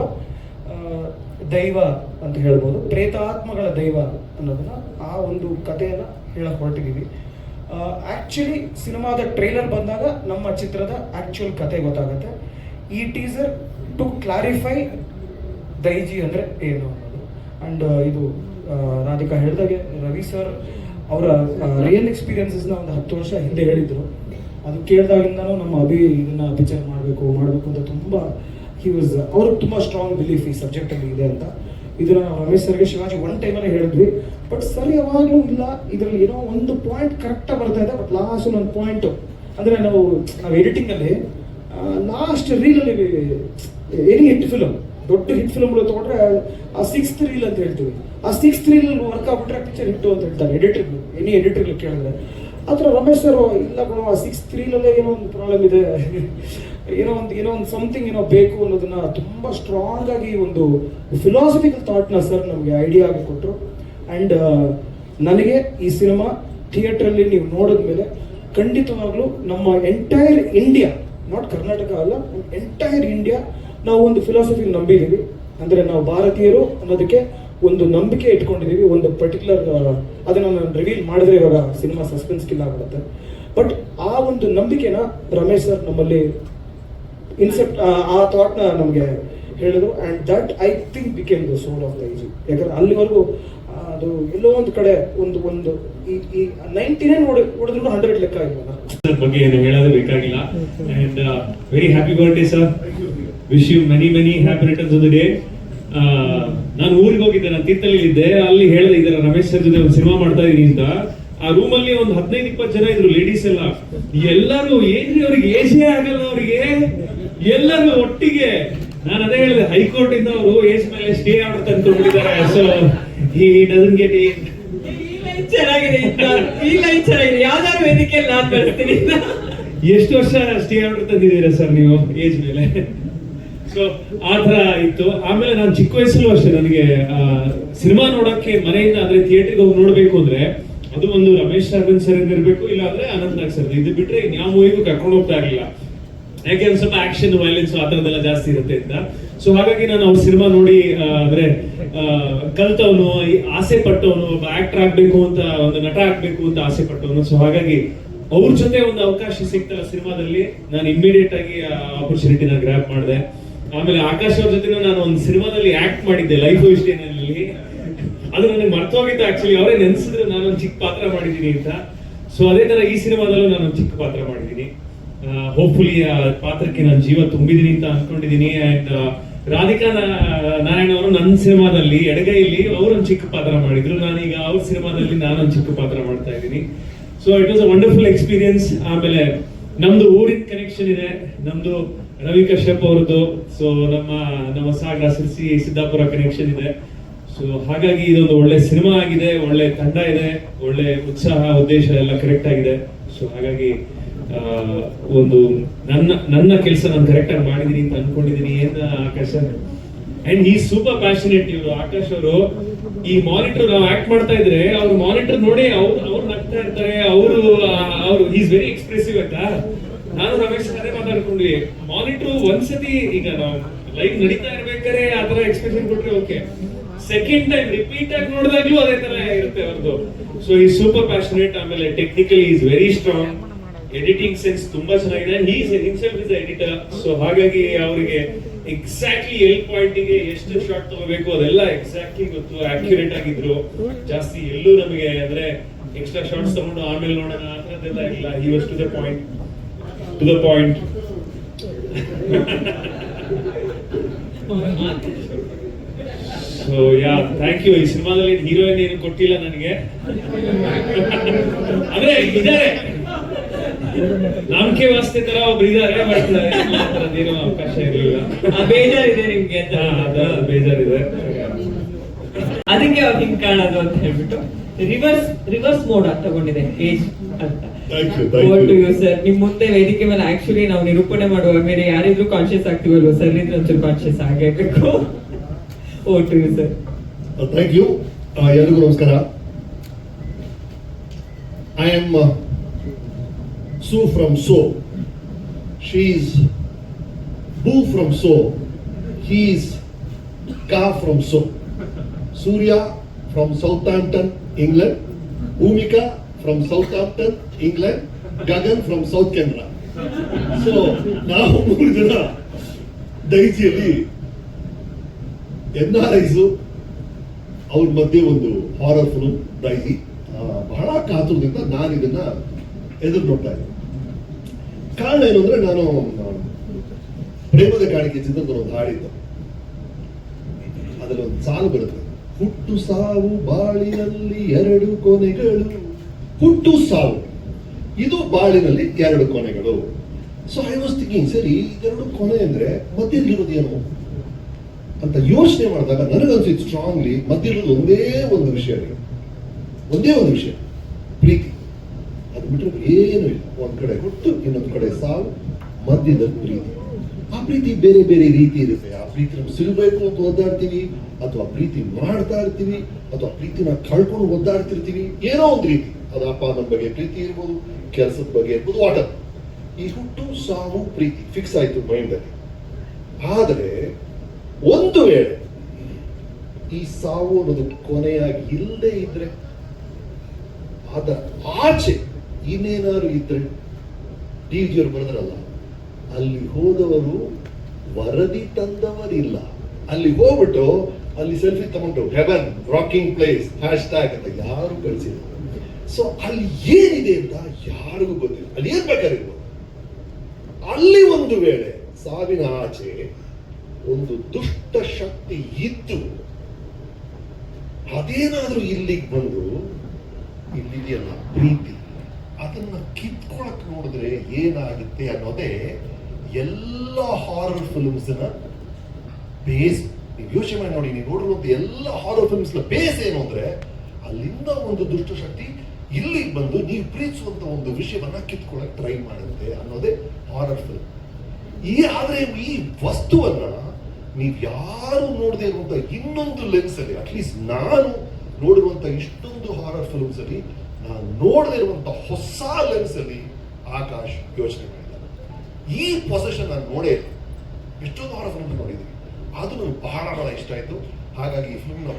ದೈವ ಅಂತ ಹೇಳ್ಬೋದು. ಪ್ರೇತಾತ್ಮಗಳ ದೈವ ಅನ್ನೋದನ್ನ ಆ ಒಂದು ಕಥೆಯನ್ನು ಹೇಳಕ್ ಹೊರಟಿದ್ದೀವಿ. ಆಕ್ಚುಲಿ ಸಿನಿಮಾದ ಟ್ರೈಲರ್ ಬಂದಾಗ ನಮ್ಮ ಚಿತ್ರದ ಆ್ಯಕ್ಚುಯಲ್ ಕತೆ ಗೊತ್ತಾಗುತ್ತೆ. ಈ ಟೀಸರ್ ಟು ಕ್ಲಾರಿಫೈ ದೈಜಿ ಅಂದರೆ ಏನು ಅನ್ನೋದು. ಅಂಡ್ ಇದು ರಾಧಿಕಾ ಹೇಳಿದಾಗೆ ರವಿ ಸರ್ ಅವರ ರಿಯಲ್ ಎಕ್ಸ್ಪೀರಿಯನ್ಸಸ್ನ ಒಂದು ಹತ್ತು ವರ್ಷ ಹಿಂದೆ ಹೇಳಿದ್ರು. ಅದು ಕೇಳಿದಾಗಿಂದನೂ ನಮ್ಮ ಅಭಿ ಇದನ್ನ ಪಿಕ್ಚರ್ ಮಾಡಬೇಕು ಮಾಡಬೇಕು ಅಂತ ತುಂಬ ಹಿ ವಾಸ್ ಅವ್ರಿಗೆ ತುಂಬ ಸ್ಟ್ರಾಂಗ್ ಬಿಲೀಫ್ ಈ ಸಬ್ಜೆಕ್ಟಲ್ಲಿ ಇದೆ ಅಂತ. ಇದನ್ನು ರಮೇಶ್ ಸರ್ಗೆ ಶಿವಾಜಿ ಒನ್ ಟೈಮಲ್ಲಿ ಹೇಳಿದ್ವಿ. ಬಟ್ ಸರಿ, ಯಾವಾಗಲೂ ಇಲ್ಲ. ಇದರಲ್ಲಿ ಏನೋ ಒಂದು ಪಾಯಿಂಟ್ ಕರೆಕ್ಟಾಗಿ ಬರ್ತಾ ಇದೆ ಬಟ್ ಲಾಸ್ಟ್ ಒಂದು ಪಾಯಿಂಟು ಅಂದರೆ ನಾವು ನಾವು ಎಡಿಟಿಂಗಲ್ಲಿ ಲಾಸ್ಟ್ ರೀಲಲ್ಲಿ ಎನಿ ಹಿಟ್ ಫಿಲಮ್ ದೊಡ್ಡ ಹಿಟ್ ಫಿಲ್ಮ್ಗಳು ತಗೊಂಡ್ರೆ ಆ ಸಿಕ್ಸ್ತ್ ರೀಲ್ ಅಂತ ಹೇಳ್ತೀವಿ. ಆ ಸಿಕ್ಸ್ತ್ ರೀಲ್ ವರ್ಕ್ ಆಗ್ಬಿಟ್ರೆ ಪಿಕ್ಚರ್ ಹಿಟ್ಟು ಅಂತ ಹೇಳ್ತಾರೆ ಎಡಿಟರ್ಗಳು ಎನಿ ಎಡಿಟರ್ಗಳು ಕೇಳಿದ್ರೆ. ಆ ಥರ ರಮೇಶ್ ಸರ್ ಇಲ್ಲ ಕಣೋ ಆ ಸಿಕ್ಸ್ ತ್ರೀಲಲ್ಲೇ ಏನೋ ಒಂದು ಪ್ರಾಬ್ಲಮ್ ಇದೆ. ಏನೋ ಒಂದು ಏನೋ ಒಂದು ಸಮಥಿಂಗ್ ಏನೋ ಬೇಕು ಅನ್ನೋದನ್ನ ತುಂಬ ಸ್ಟ್ರಾಂಗ್ ಆಗಿ ಒಂದು ಫಿಲಾಸಫಿಕಲ್ ಥಾಟ್ನ ಸರ್ ನಮಗೆ ಐಡಿಯಾ ಆಗಿ ಕೊಟ್ಟರು ಆ್ಯಂಡ್ ನನಗೆ ಈ ಸಿನಿಮಾ ಥಿಯೇಟ್ರಲ್ಲಿ ನೀವು ನೋಡಿದ ಮೇಲೆ ಖಂಡಿತವಾಗ್ಲೂ ನಮ್ಮ ಎಂಟೈರ್ ಇಂಡಿಯಾ ನಾಟ್ ಕರ್ನಾಟಕ ಅಲ್ಲ ಎಂಟೈರ್ ಇಂಡಿಯಾ ನಾವು ಒಂದು ಫಿಲಾಸಫಿ ನಂಬಿದ್ದೀವಿ. ಅಂದರೆ ನಾವು ಭಾರತೀಯರು ಅನ್ನೋದಕ್ಕೆ ಒಂದು ನಂಬಿಕೆ ಇಟ್ಕೊಂಡಿದ್ದೀವಿ, ಒಂದು ಪರ್ಟಿಕ್ಯುಲರ್ ಅದನ್ನು ನಾನು ರಿವೀಲ್ ಮಾಡಿದ್ರೆ ಇವಾಗ ಸಿನಿಮಾ ಸಸ್ಪೆನ್ಸ್ ಕಿಲ್ ಆಗುತ್ತೆ ಬಟ್ ಆ ಒಂದು ನಂಬಿಕೆನ ರಮೇಶ್ ಸರ್ ನಮ್ಮಲ್ಲಿ ಇನ್ಸೆಪ್ಟ್ ಆ ಥಾಟ್ನ ನಮಗೆ ಹೇಳಿದ್ರು. And that I think became the soul of the easy ಯಾಕಂದ್ರೆ ಅಲ್ಲಿವರೆಗೂ ಅದು ಎಲ್ಲೋ ಒಂದು ಕಡೆ ಒಂದು ಒಂದು, ಈ ನೈಂಟಿ ನೈನ್ ಹೊಡೆದ್ರು ಹಂಡ್ರೆಡ್ ಲೆಕ್ಕ ಆಗಿಲ್ಲ. ಬಗ್ಗೆ ಏನು ಹೇಳೋದು ಬೇಕಾಗಿಲ್ಲ. And very happy birthday sir wish you many many happy returns of the day ನಾನು ಊರಿಗೆ ಹೋಗಿದ್ದೆ, ನಾನು ತೀರ್ಥಹಳ್ಳಿ ಇದ್ದೆ ಅಲ್ಲಿ ಹೇಳಿದೆ, ಇದರ ರಮೇಶ್ ಸರ್ ಜೊತೆ ಒಂದು ಸಿನಿಮಾ ಮಾಡ್ತಾ ಇದೀನಿ ಅಂತ. ಆ ರೂಮ್ ಅಲ್ಲಿ ಒಂದು ಹದಿನೈದು, ಇಪ್ಪತ್ತು ಜನ ಇದ್ರು ಲೇಡೀಸ್ ಎಲ್ಲ. ಎಲ್ಲರೂ, ಏನ್ರಿ ಅವ್ರಿಗೆ ಏಜೇ ಆಗಲ್ಲ ಅವರಿಗೆ? ಎಲ್ಲರೂ ಒಟ್ಟಿಗೆ. ನಾನು ಅದೇ ಹೇಳಿದೆ ಹೈಕೋರ್ಟ್ ಇಂದ ಅವರು ಏಜ್ ಮೇಲೆ ಸ್ಟೇ ಆರ್ಡರ್ ತಂದ್ಕೊಂಡಿದ್ದಾರೆ ಸೊ ಈ ಡಸನ್ ಗೆಟ್ ಈ ಲೈನ್ ಚೆನ್ನಾಗಿದೆ ಇದ್ನ. ಈ ಲೈನ್ ಚೆನ್ನಾಗಿದೆ. ಯಾವ್ದಾದ್ರು ವೇದಿಕೆಯಲ್ಲಿ ನಾನ್ ಬರ್ತೀನಿ ಎಷ್ಟು ವರ್ಷ ಸ್ಟೇ ಆರ್ಡರ್ ತಂದಿದ್ದೀರಾ ಸರ್ ನೀವು ಏಜ್ ಮೇಲೆ? ಸೊ ಆ ಥರ ಇತ್ತು. ಆಮೇಲೆ ನಾನು ಚಿಕ್ಕ ವಯಸ್ಸಲ್ಲೂ ಅಷ್ಟೇ ನನಗೆ ಸಿನಿಮಾ ನೋಡಕ್ಕೆ ಮನೆಯಿಂದ ಅಂದ್ರೆ ಥಿಯೇಟ್ರಿಗೆ ಹೋಗಿ ನೋಡ್ಬೇಕು ಅಂದ್ರೆ ಅದು ಒಂದು ರಮೇಶ್ ಅರವಿಂದ್ ಸರ್ ಇರಬೇಕು ಇಲ್ಲ ಅಂದ್ರೆ ಅನಂತ್ ನಾಗ್ ಸರ್ ಇದು. ಬಿಟ್ರೆ ಯಾವ ಮೂವಿಗೂ ಕರ್ಕೊಂಡು ಹೋಗ್ತಾ ಇರಲಿಲ್ಲ. ಯಾಕೆ ಒಂದ್ ಸ್ವಲ್ಪ ಆ್ಯಕ್ಷನ್ ವೈಲೆನ್ಸ್ ಆ ಥರದ್ದೆಲ್ಲ ಜಾಸ್ತಿ ಇರುತ್ತೆ ಅಂತ. ಸೊ ಹಾಗಾಗಿ ನಾನು ಅವ್ರ ಸಿನಿಮಾ ನೋಡಿ ಅಂದ್ರೆ ಕಲ್ತವನು ಆಸೆ ಪಟ್ಟವನು, ಒಬ್ಬ ಆಕ್ಟರ್ ಆಗ್ಬೇಕು ಅಂತ, ಒಂದು ನಟ ಆಗ್ಬೇಕು ಅಂತ ಆಸೆ ಪಟ್ಟವನು. ಸೊ ಹಾಗಾಗಿ ಅವ್ರ ಜೊತೆ ಒಂದು ಅವಕಾಶ ಸಿಗ್ತಲ್ಲ ಸಿನಿಮಾದಲ್ಲಿ. ನಾನು ಇಮಿಡಿಯೇಟ್ ಆಗಿ ಆ ಆಪರ್ಚುನಿಟಿನ ಗ್ರ್ಯಾಪ್ ಮಾಡಿದೆ. ಆಮೇಲೆ ಆಕಾಶ್ ಅವ್ರ ಜೊತೆ ನಾನು ಒಂದು ಸಿನಿಮಾದಲ್ಲಿ ಆಕ್ಟ್ ಮಾಡಿದ್ದೆ ಲೈಫ್ನಲ್ಲಿ ಅದು ನನಗೆ ಮರ್ತೋಗಿತ್ತು ಆಕ್ಚುಲಿ ಅವರೇ ನೆನ್ಸಿದ್ರು ನಾನೊಂದು ಚಿಕ್ಕ ಪಾತ್ರ ಮಾಡಿದ್ದೀನಿ ಅಂತ. ಸೊ ಅದೇ ತರ ಈ ಸಿನಿಮಾದಲ್ಲೂ ನಾನು ಚಿಕ್ಕ ಪಾತ್ರ ಮಾಡಿದ್ದೀನಿ. ಹೋಪ್ಫುಲಿ ಪಾತ್ರಕ್ಕೆ ನಾನು ಜೀವ ತುಂಬಿದ್ದೀನಿ ಅಂತ ಅನ್ಕೊಂಡಿದ್ದೀನಿ. ಅಂಡ್ ರಾಧಿಕಾ ನಾರಾಯಣ ಅವರು ನನ್ನ ಸಿನಿಮಾದಲ್ಲಿ ಎಡಗೈಲಿ ಅವರೊಂದು ಚಿಕ್ಕ ಪಾತ್ರ ಮಾಡಿದ್ರು. ನಾನೀಗ ಅವ್ರ ಸಿನಿಮಾದಲ್ಲಿ ನಾನೊಂದು ಚಿಕ್ಕ ಪಾತ್ರ ಮಾಡ್ತಾ ಇದ್ದೀನಿ. So it was a wonderful experience ಆಮೇಲೆ ನಮ್ದು ಊರಿನ ಕನೆಕ್ಷನ್ ಇದೆ. ನಮ್ದು ರವಿ ಕಶ್ಯಪ್ ಅವ್ರದ್ದು. ಸೊ ನಮ್ಮ ನಮ್ಮ ಸಾಗರ ಸಿರ್ಸಿ ಸಿದ್ದಾಪುರ ಕನೆಕ್ಷನ್ ಇದೆ. ಸೊ ಹಾಗಾಗಿ ಇದೊಂದು ಒಳ್ಳೆ ಸಿನಿಮಾ ಆಗಿದೆ. ಒಳ್ಳೆ ತಂಡ ಇದೆ. ಒಳ್ಳೆ ಉತ್ಸಾಹ, ಉದ್ದೇಶ ಎಲ್ಲ ಕರೆಕ್ಟ್ ಆಗಿದೆ. ಸೊ ಹಾಗಾಗಿ ಒಂದು ನನ್ನ ನನ್ನ ಕೆಲಸ ನಾನು ಕರೆಕ್ಟ್ ಆಗಿ ಮಾಡಿದೀನಿ ಅಂತ ಅನ್ಕೊಂಡಿದೀನಿ ಅಂತ ಆಕಾಶ ಅಂಡ್ ಈ ಸೂಪರ್ ಪ್ಯಾಷನೇಟ್ ಇವರು ಆಕಾಶ್ ಅವರು. ಈ ಮಾನಿಟರ್ ನಾವು ಆಕ್ಟ್ ಮಾಡ್ತಾ ಇದ್ರೆ ಅವ್ರು ಮಾನಿಟರ್ ನೋಡಿ ಅವ್ರು ಅವ್ರು ನಗ್ತಾ ಇರ್ತಾರೆ, ಅವರು ಅವ್ರು ಈಸ್ ವೆರಿ ಎಕ್ಸ್ಪ್ರೆಸಿವ್ ಆಯ್ತಾ ನಾನು ರಮೇಶ್ ಅದೇ ಮಾತಾಡ್ಕೊಂಡ್ವಿ. ಮಾನಿಟರ್ ಒಂದ್ಸತಿ ಈಗ ನಾವು ಲೈವ್ ನಡೀತಾ ಇರ್ಬೇಕಾದ್ರೆ ಆ ತರ ಎಕ್ಸ್ಪ್ರೆಷನ್ ಕೊಟ್ರೆ ಓಕೆ ಸೆಕೆಂಡ್ ಟೈಮ್ ರಿಪೀಟ್ ಆಗಿ ನೋಡಿದಾಗ್ಲೂ ಅದೇ ತರ ಇರುತ್ತೆ ಅವ್ರದ್ದು ಸೊ ಈ ಸೂಪರ್ ಪ್ಯಾಷನೇಟ್ ಆಮೇಲೆ technically is very strong editing sense ತುಂಬಾ ಚೆನ್ನಾಗಿದೆ. He's himself is editor so ಹಾಗಾಗಿ ಅವರಿಗೆ ಎಕ್ಸಾಕ್ಟ್ಲಿ ಎಲ್ ಪಾಯಿಂಟ್ಗೆ ಎಷ್ಟು ಶಾಟ್ ತಗೋಬೇಕು ಅದೆಲ್ಲ ಎಕ್ಸಾಕ್ಟ್ಲಿ ಗೊತ್ತು. ಆಕ್ಯುರೇಟ್ ಆಗಿದ್ರು. ಜಾಸ್ತಿ ಎಲ್ಲೂ ನಮಗೆ ಅಂದ್ರೆ ಎಕ್ಸ್ಟ್ರಾ ಶಾರ್ಟ್ಸ್ ತಗೊಂಡು ಆಮೇಲೆ ನೋಡೋಣ ಆ ಥರದ್ದೆಲ್ಲ ಇಲ್ಲ. He was to the point to the point so yeah thank you ಈ ಸಿನಿಮಾದಲ್ಲಿ ಹೀರೋಯಿನ್ ಏನು ಕೊಟ್ಟಿಲ್ಲ ನನಗೆ. ಅಂದ್ರೆ ಇದ್ದಾರೆ. ನಂಬಿಕೆ ವಾಸ್ತೆ ತರ ಒಬ್ರು ಇದಾರೆ ಬಟ್ ಏನೋ ಅವಕಾಶ ಇರಲಿಲ್ಲ. ಆ ಬೇಜಾರಿದೆ ನಿಮ್ಗೆ ಅಂತ ಅದ ಬೇಜಾರಿದೆ. ಅದಕ್ಕೆ ಅವ್ರು ಹಿಂಗ್ ಕಾಣೋದು ಅಂತ ಹೇಳ್ಬಿಟ್ಟು ರಿವರ್ಸ್ ರಿವರ್ಸ್ ಮೋಡ್ ತಗೊಂಡಿದೆ ಏಜ್ ಅಂತ. ಸರ್. ನಿಮ್ ಮುಂದೆ ವೇದಿಕೆ ಮೇಲೆ ಆಕ್ಚುಲಿ ನಾವು ನಿರೂಪಣೆ ಮಾಡುವ ಮೇಲೆ ಯಾರಿದ್ರು ಕಾನ್ಶಿಯಸ್ ಆಗ್ತೀವಲ್ವ? ಸರ್ ಇದ್ರೆ ಒಂಚೂರು ಕಾನ್ಶಿಯಸ್ ಆಗಬೇಕು. ಓ to you sir thank you ಎಲ್ರಿಗೂ ನಮಸ್ಕಾರ. ಐ ಆಮ್ ಸೂ from so she's Boo from so he's Ka Surya from south from England Bhoomika from south Gagan England Gagan from south Canara so ನಾವು ಮೂರು ಜನ ಡೈಜಿಯಲ್ಲಿ N R ice ಅವ್ರ ಮಧ್ಯೆ ಒಂದು horror film daisy. ಬಹಳ ಕಾತುರದಿಂದ ನಾನು ಇದನ್ನ ಎದುರು ನೋಡ್ತಾ ಇದ್ದೆ ಕಾರಣ ಏನು ಅಂದ್ರೆ ನಾನು ಪ್ರೇಮದ ಕಾಣಿಕೆ ಚಿತ್ರದಲ್ಲಿ ಒಂದು ಹಾಡಿದ್ದು ಅದರಲ್ಲಿ ಒಂದು ಸಾಲು ಬರುತ್ತೆ. ಹುಟ್ಟು ಸಾವು ಬಾಳಿನಲ್ಲಿ ಎರಡು ಕೊನೆಗಳು. ಹುಟ್ಟು ಸಾವು. ಇದು ಬಾಳಿನಲ್ಲಿ ಎರಡು ಕೊನೆಗಳು. ಸೊ ಐ ವಾಸ್ ಥಿಂಕಿಂಗ್ ಸರಿ, ಎರಡು ಕೊನೆ ಅಂದ್ರೆ ಏನು? ಅಂತ ಯೋಚನೆ ಮಾಡಿದಾಗ ನನಗನ್ಸಿತ್ತು ಸ್ಟ್ರಾಂಗ್ಲಿ ಮಧ್ಯದಲ್ಲಿ ಒಂದೇ ಒಂದು ವಿಷಯ ಒಂದೇ ಒಂದು ವಿಷಯ. ಪ್ರೀತಿ. ಅದು ಬಿಟ್ಟರೆ ಏನು ಇಲ್ಲ. ಒಂದ್ ಕಡೆ ಹುಟ್ಟು, ಇನ್ನೊಂದು ಕಡೆ ಸಾವು ಮಧ್ಯದಲ್ಲಿ ಪ್ರೀತಿ. ಆ ಪ್ರೀತಿ ಬೇರೆ ಬೇರೆ ರೀತಿ ಇರುತ್ತೆ. ಆ ಪ್ರೀತಿ ನಮ್ಗೆ ಸಿಗಬೇಕು ಅಂತ ಒದ್ದಾಡ್ತೀವಿ, ಅಥವಾ ಪ್ರೀತಿ ಮಾಡ್ತಾ ಇರ್ತೀವಿ, ಅಥವಾ ಪ್ರೀತಿನ ಕಳ್ಕೊಂಡು ಒದ್ದಾಡ್ತಿರ್ತೀವಿ. ಏನೋ ಒಂದು ರೀತಿ. ಅದು ಅಮ್ಮನ ಬಗ್ಗೆ ಪ್ರೀತಿ ಇರ್ಬೋದು, ಕೆಲಸದ ಬಗ್ಗೆ ಇರ್ಬೋದು ವಾಟರ್ ಈ ಹುಟ್ಟು, ಸಾವು, ಪ್ರೀತಿ ಫಿಕ್ಸ್ ಆಯ್ತು ಮೈಂಡಲ್ಲಿ ಆದರೆ ಒಂದು ವೇಳೆ ಈ ಸಾವು ಅನ್ನೋದು ಕೊನೆಯಾಗಿ ಇಲ್ಲದೆ ಇದ್ರೆ, ಅದರ ಆಚೆ ಇನ್ನೇನಾದ್ರು ಇದ್ರೆ ಡಿ ಜಿಯವರು ಬರೆದ್ರಲ್ಲ ಅಲ್ಲಿ ಹೋದವರು ವರದಿ ತಂದವರಿಲ್ಲ. ಅಲ್ಲಿ ಹೋಗ್ಬಿಟ್ಟು ಅಲ್ಲಿ ಸೆಲ್ಫಿ ತಗೊಂಡು heaven rocking place hashtag ಅಂತ ಯಾರು ಕಳಿಸಿಲ್ಲ. ಸೊ ಅಲ್ಲಿ ಏನಿದೆ ಅಂತ ಯಾರಿಗೂ ಗೊತ್ತಿಲ್ಲ. ಅಲ್ಲಿ ಏನ್ ಬೇಕಾಗಿರ್ಬೋದು ಅಲ್ಲಿ ಒಂದು ವೇಳೆ ಸಾವಿನ ಆಚೆ ಒಂದು ದುಷ್ಟ ಶಕ್ತಿ ಇದ್ದು ಅದೇನಾದ್ರೂ ಇಲ್ಲಿಗೆ ಬಂದು ಇಲ್ಲಿದೆಯಲ್ಲ, ಪ್ರೀತಿ. ಅದನ್ನ ಕಿತ್ಕೊಳಕ್ ನೋಡಿದ್ರೆ ಏನಾಗುತ್ತೆ ಅನ್ನೋದೇ ಎಲ್ಲ ಹಾರರ್ ಫಿಲ್ಮ್ಸ್ನ ಬೇಸ್ ನೀವು ಯೋಚನೆ ಮಾಡಿ ನೋಡಿ, ನೀವು ನೋಡಿರುವಂತ ಎಲ್ಲ ಹಾರರ್ ಫಿಲ್ಮ್ಸ್ ಬೇಸ್ ಏನು ಅಂದ್ರೆ ಅಲ್ಲಿಂದ ಒಂದು ದುಷ್ಟಶಕ್ತಿ ಇಲ್ಲಿಗೆ ಬಂದು ನೀವು ಪ್ರೀತಿಸುವಂತ ಒಂದು ವಿಷಯವನ್ನ ಕಿತ್ಕೊಳಕ್ ಟ್ರೈ ಮಾಡುತ್ತೆ ಅನ್ನೋದೇ ಹಾರರ್ ಫಿಲ್ಮ್ ಈ ಆದ್ರೆ ಈ ವಸ್ತುವನ್ನ ನೀವು ಯಾರು ನೋಡದೆ ಇರುವಂತ ಇನ್ನೊಂದು ಲೆನ್ಸ್ ಅಲ್ಲಿ ಅಟ್ಲೀಸ್ಟ್ ನಾನು ನೋಡಿರುವಂತ ಇಷ್ಟೊಂದು ಹಾರರ್ ಫಿಲ್ಮ್ಸ್ ಅಲ್ಲಿ ನಾನು ನೋಡದೆ ಇರುವಂತ ಹೊಸ ಲೆನ್ಸ್ ಅಲ್ಲಿ ಆಕಾಶ್ ಯೋಚನೆ ಮಾಡಿದ್ದಾರೆ ಈ ಪೊಸಿಷನ್ ನಾನು ನೋಡೇ ಎಷ್ಟೊಂದು ಹೊರ ಫಿಲ್ಮ್ ನೋಡಿದ್ದೀನಿ ಅದು ನನಗೆ ಬಹಳ ಬಹಳ ಇಷ್ಟ ಆಯಿತು. ಹಾಗಾಗಿ ಈ ಫಿಲ್ಮ್ನ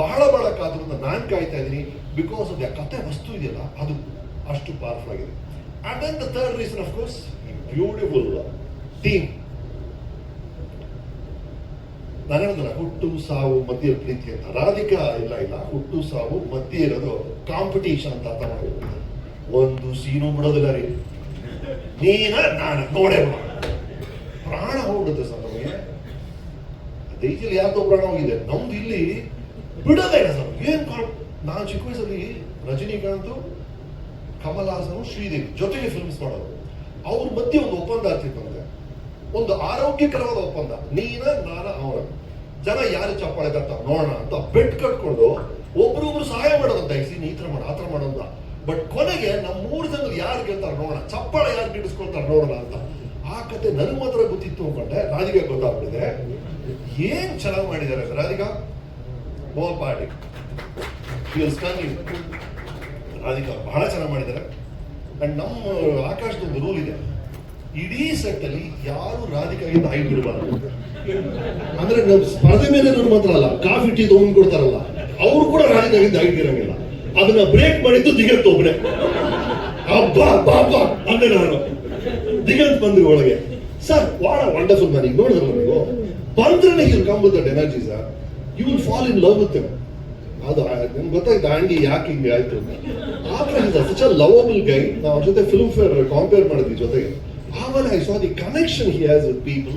ಬಹಳ ಬಹಳ ಕಾದ್ರಿಂದ ನಾನು ಕಾಯ್ತಾ ಇದ್ದೀನಿ. ಬಿಕಾಸ್ ಆಫ್ ದ ಕತೆ ವಸ್ತು ಇದೆಯಲ್ಲ, ಅದು ಅಷ್ಟು ಪವರ್ಫುಲ್ ಆಗಿದೆ. And then the third reason of course beautiful team ನಾನು ಹೇಳಿದ್ನಲ್ಲ ಹುಟ್ಟು, ಸಾವು ಮಧ್ಯ ಪ್ರೀತಿ ಅಂತ. ರಾಧಿಕಾ ಇಲ್ಲ ಇಲ್ಲ. ಹುಟ್ಟು, ಸಾವು ಮಧ್ಯ ಇರೋದು ಕಾಂಪಿಟೇಷನ್ ಅಂತ ಅರ್ಥ ಮಾಡಿ ಒಂದು ಸೀನು ಬಿಡೋದಿಲ್ಲ ರೀ ನೀನ ನಾನು ನೋಡೇ ಪ್ರಾಣ ಹೋಗುತ್ತೆ ಸರ್ ನಮಗೆ ದೇಶದಲ್ಲಿ ಯಾರ್ದೋ ಪ್ರಾಣ ಹೋಗಿದೆ. ನಮ್ದು ಇಲ್ಲಿ ಬಿಡೋದೇ ಇಲ್ಲ ಸರ್ ಏನ್ ನಾನು ಚಿಕ್ಕ ವಯಸ್ಸಲ್ಲಿ ರಜನಿಕಾಂತ್ ಕಮಲ್ ಹಾಸನ್ ಶ್ರೀದೇವಿ ಜೊತೆಗೆ ಫಿಲ್ಮ್ಸ್ ಮಾಡೋದು. ಅವ್ರ ಮಧ್ಯೆ ಒಂದು ಒಪ್ಪಂದ ಆಗ್ತಿತ್ತಂತೆ ಒಂದು ಆರೋಗ್ಯಕರವಾದ ಒಪ್ಪಂದ. ನೀನ, ನಾನ, ಅವನ. ಜನ ಯಾರು ಚಪ್ಪಾಳೆ ಕಟ್ತಾರ ನೋಡೋಣ ಅಂತ ಬೆಟ್ ಕಟ್ಕೊಂಡು ಒಬ್ರೊಬ್ರು ಸಹಾಯ ಮಾಡೋದಂತ ಐಸಿ ನೀ ಈ ಮಾಡ, ಆ ತರ ಮಾಡೋದ ಬಟ್ ಕೊನೆಗೆ ನಮ್ಮ ಮೂರು ಜನ ಯಾರು ಗೆಲ್ತಾರೆ ನೋಡೋಣ, ಚಪ್ಪಾಳೆ ಯಾರು ಗಿಡಿಸ್ಕೊಳ್ತಾರೆ ನೋಡೋಣ ಅಂತ. ಆ ಕತೆ ನನಗೆ ಮಾತ್ರ ಗೊತ್ತಿತ್ತು ಅಂದ್ಕೊಂಡೆ ರಾಧಿಕಾ ಗೊತ್ತಾಗ್ಬಿಟ್ಟಿದೆ. ಏನ್ ಚೆನ್ನಾಗಿ ಮಾಡಿದ್ದಾರೆ ರಾಧಿಕಾ ಓ ಪಾರ್ಟಿ ರಾಧಿಕಾ ಬಹಳ ಚೆನ್ನಾಗಿ ಮಾಡಿದ್ದಾರೆ. ಅಂಡ್ ನಮ್ಮ ಆಕಾಶದ ಒಂದು ರೂಲ್ ಇದೆ. ಇಡೀ ಸೆಟ್ ಅಲ್ಲಿ ಯಾರು ರಾಧಿಕಾಗಿ ತಾಯಿ ಬಿಡಬಾರ್ದು? ಅಂದ್ರೆ ಸ್ಪರ್ಧೆ ಮೇಲೆ ನನ್ನ ಮಾತ್ರ ಅಲ್ಲ ಕಾಫಿ ಟೀ ತಗೊಂಡ್ ಕೊಡ್ತಾರಲ್ಲ, ಅವ್ರು ಕೂಡ ರಾಧಿಕಾಗಿ ತಾಯಿ ಇರಂಗಿಲ್ಲ ಅದನ್ನ ಬ್ರೇಕ್ ಮಾಡಿದ್ದು ದಿಗಂತ್ ಒಬ್ಬನೇ ಅಬ್ಬಾ ಹಬ್ಬ ಅಂದೆ ನಾನು. ದಿಗಂತ್ ಬಂದ್ರು ಒಳಗೆ. ಸರ್, ವಾಡ ವಂಡರ್ಫುಲ್ ಮ್ಯಾನ್ ನೋಡಿದ್ರು ನೋಡಿದ್ರಲ್ಲ ನೀವು? ಬಂದ್ರೆ ಇವ್ರು energy sir you will fall in love with ಅದು ನಿಮ್ಗೆ ಗೊತ್ತಾಯ್ತು ಆಂಡಿ ಯಾಕೆ ಹಿಂಗೆ ಆಯ್ತು ಅಂತ? ಆದ್ರೆ ಸಚ್ ಅ ಲವಬಲ್ ಗೈ ನಾವು ಅವ್ರ ಜೊತೆ ಫಿಲ್ಮ್ ಫೇರ್ ಕಾಂಪೇರ್ ಮಾಡಿದ್ವಿ ಜೊತೆಗೆ. ಆಮೇಲೆ I saw the connection he has with people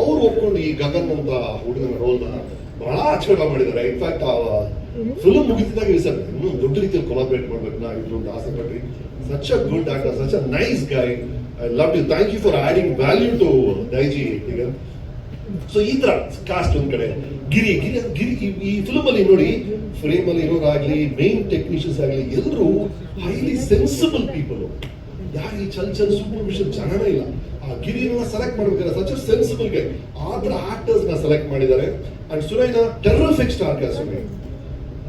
ಅವ್ರು ಒಪ್ಕೊಂಡು ಈ ಗಗನ್ ಅಂತ ಹುಡುಗನ ರೋಲ್ನ ಬಹಳ ಚೆನ್ನಾಗಿ ಮಾಡಿದ್ದಾರೆ. ಇನ್ಫ್ಯಾಕ್ಟ್ ಆ ಫಿಲ್ಮ್ ಮುಗಿತಿದಾಗ ಸರ್ ಇನ್ನೂ ದೊಡ್ಡ ರೀತಿಯಲ್ಲಿ ಕೊಲಾಬ್ರೇಟ್ ಮಾಡ್ಬೇಕು ನಾ ಇದ್ರು ಅಂತ ಆಸೆ ಪಟ್ರಿ such a good actor such a nice guy I love you thank you for adding value to Daiji ಈಗ. ಸೊ ಈ ತರ ಕಾಸ್ಟ್ ಒಂದ್ ಕಡೆ. ಗಿರಿ ಗಿರಿ ಗಿರಿ, ಈ ಫಿಲ್ಮ್ ಅಲ್ಲಿ ನೋಡಿ ಫ್ರೇಮ್ ಅಲ್ಲಿ ಇರೋರಾಗ್ಲಿ ಮೇನ್ ಟೆಕ್ನಿಷಿಯನ್ಸ್ ಆಗಲಿ ಎಲ್ಲರೂ ಹೈಲಿ ಸೆನ್ಸಿಬಲ್ ಪೀಪಲ್ ಯಾರು ಈ ಚಲ್ ಚಲ್ ಸೂಪರ್ ವಿಷನ್ ಜನನೇ ಇಲ್ಲ? ಆ ಗಿರಿನ ಸೆಲೆಕ್ಟ್ ಮಾಡ್ಬೇಕಾದ್ರೆ ಸಚ್ ಸೆನ್ಸಿಬಲ್ಗೆ ಆ ಆಕ್ಟರ್ಸ್ನ ಸೆಲೆಕ್ಟ್ ಮಾಡಿದ್ದಾರೆ. ಅಂಡ್ ಸುರೈನ ಟೆರರಿಫಿಕ್ ಸ್ಟಾರ್ ಕ್ಯಾಸ್ಟ್